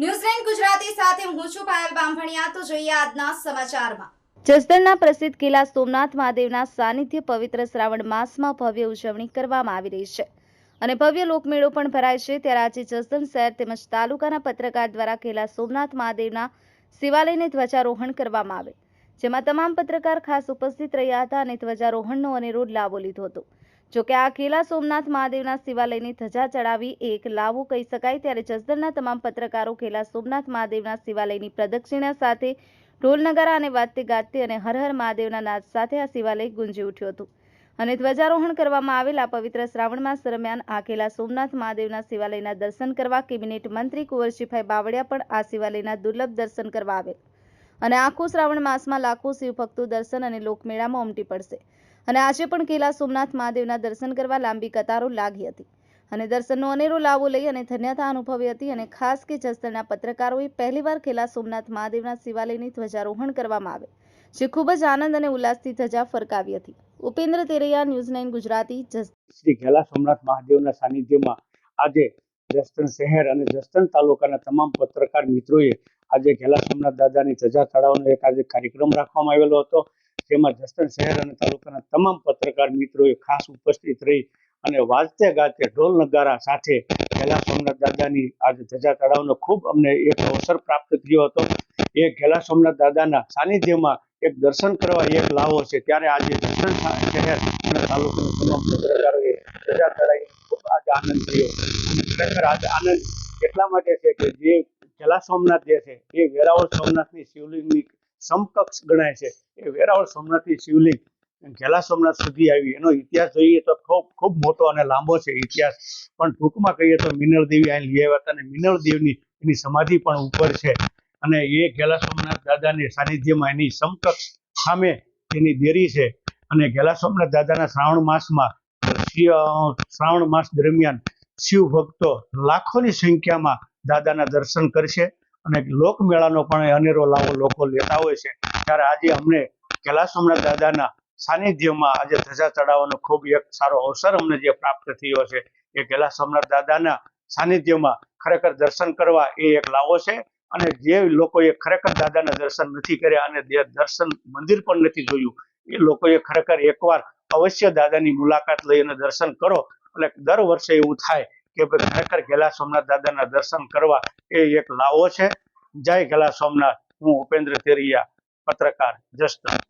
ન્યૂઝલેન્ડ ગુજરાતી સાથે હું છું પાયલ બામભણિયા. તો જોઈએ આજના સમાચારમાં. જસદણના પ્રસિદ્ધ કિલ્લા સોમનાથ મહાદેવના સાનિધ્ય પવિત્ર શ્રાવણ માસમાં ભવ્ય ઉજવણી કરવામાં આવી રહી છે અને ભવ્ય લોકમેળો પણ ભરાય છે. ત્યારે આજે જસદણ શહેર તેમજ તાલુકાના પત્રકાર દ્વારા કિલ્લા સોમનાથ મહાદેવના શિવાલયને ધ્વજારોહણ કરવામાં આવે જેમાં તમામ પત્રકાર ખાસ ઉપસ્થિત રહ્યા હતા અને ધ્વજારોહણનો અનેરો લાવો લીધો હતો. જોકે આ કિલ્લા સોમનાથ મહાદેવના શિવાલયની ધજા ચડાવી એક લાવો કહી શકાય, ત્યારે જસદણના તમામ પત્રકારો ખેલા સોમનાથ મહાદેવના શિવાલયની પ્રદક્ષિણા સાથે ઢોલ નગારા અને વાજતે ગાજતે અને હર હર મહાદેવના નાદ સાથે આ શિવાલય ગુંજી ઉઠ્યું હતું. અને ધ્વજારોહણ કરવામાં આવેલ પવિત્ર શ્રાવણ માસ દરમિયાન આ કિલ્લા સોમનાથ મહાદેવના શિવાલયના દર્શન કરવા કેબિનેટ મંત્રી કુંવરજીભાઈ બાવળિયા પણ આ શિવાલયના દુર્લભ દર્શન કરવા આવેલ. અને આખું શ્રાવણ માસમાં લાખો શિવભક્તો દર્શન અને લોકમેળામાં ઉમટી પડશે. અને આજે પણ કેલા સોમનાથ મહાદેવના દર્શન કરવા લાંબી કતારો લાગી હતી. અને દર્શનનો અનેરો લાવો લઈ અને ધન્યતા અનુભવી હતી અને ખાસ કે જસદણના પત્રકારોએ પહેલીવાર કેલા સોમનાથ મહાદેવના શિવાલયની ધ્વજારોહણ કરવામાં આવે, જે ખૂબ જ આનંદ અને ઉલ્લાસથી ધજા ફરકાવી હતી. ઉપેન્દ્ર તેરૈયા, ન્યૂઝ નાઇન ગુજરાતી શ્રી ઘેલા સોમનાથ મહાદેવના સાનિધ્યમાં આજે જસદણ શહેર અને જસદણ તાલુકાના તમામ પત્રકાર મિત્રોએ આજે ઘેલા સોમનાથ દાદાની ધજા ચડાવવાનો એક આજે કાર્યક્રમ રાખવામાં આવેલો હતો. જેમાં જસદણ શહેર અને તાલુકાના તમામ પત્રકાર મિત્રોએ ખાસ ઉપસ્થિત રહી અને વાજતે ગાજતે ઢોલ નગારા સાથે ઘેલા સોમનાથ દાદાની આજે ધજા ચડાવવાનો ખૂબ અમને એક અવસર પ્રાપ્ત થયો હતો. એ ઘેલા સોમનાથ દાદાના સાનિધ્યમાં એક દર્શન કરવા એક લાવો છે. ત્યારે આજે દર્શન શહેર અને તાલુકાના તમામ પત્રકારોએ ધજા ચડાવી ખૂબ આજે આનંદ થયો. ખરેખર આજે આનંદ એટલા માટે છે કે જે ઘેલા સોમનાથ જે છે, એ વેરાવળ સોમનાથની શિવલિંગની સમકક્ષ ગણાય છે. એ વેરાવળ સોમનાથની શિવલિંગ ઘેલા સોમનાથ સુધી આવી. એનો ઇતિહાસ જોઈએ તો ખૂબ ખૂબ મોટો અને લાંબો છે ઇતિહાસ. પણ ટૂંકમાં કહીએ તો મિનળ દેવી અહીં લઈ આવ્યા હતા અને મિનળ દેવની એની સમાધિ પણ ઉપર છે. અને એ ઘેલા સોમનાથ દાદાની સાનિધ્યમાં એની સમકક્ષ સામે એની દેરી છે. અને ઘેલા સોમનાથ દાદાના શ્રાવણ માસમાં શ્રાવણ માસ દરમિયાન શિવ ભક્તો લાખોની સંખ્યામાં દાદાના દર્શન કરશે. અને લોકમેળાનો પણ અનેરો લાવો લોકો લેતા હોય છે. ત્યારે આજે અમને કૈલાસ સોમનાથ દાદાના સાનિધ્યમાં આજે ધજા ચડાવવાનો ખૂબ એક સારો અવસર અમને જે પ્રાપ્ત થયો છે, એ કૈલાસ સોમનાથ દાદાના સાનિધ્યમાં ખરેખર દર્શન કરવા એ એક લાવો છે. અને જે લોકોએ ખરેખર દાદાના દર્શન નથી કર્યા અને જે દર્શન મંદિર પણ નથી જોયું, એ લોકોએ ખરેખર એકવાર અવશ્ય દાદાની મુલાકાત લઈ અને દર્શન કરો. એટલે દર વર્ષે એવું થાય કે ખરેખર ઘેલા સોમનાથ દાદાના દર્શન કરવા એ એક લાવો છે. જય ઘેલા સોમનાથ. હું ઉપેન્દ્ર તેરિયા, પત્રકાર, જસદણ.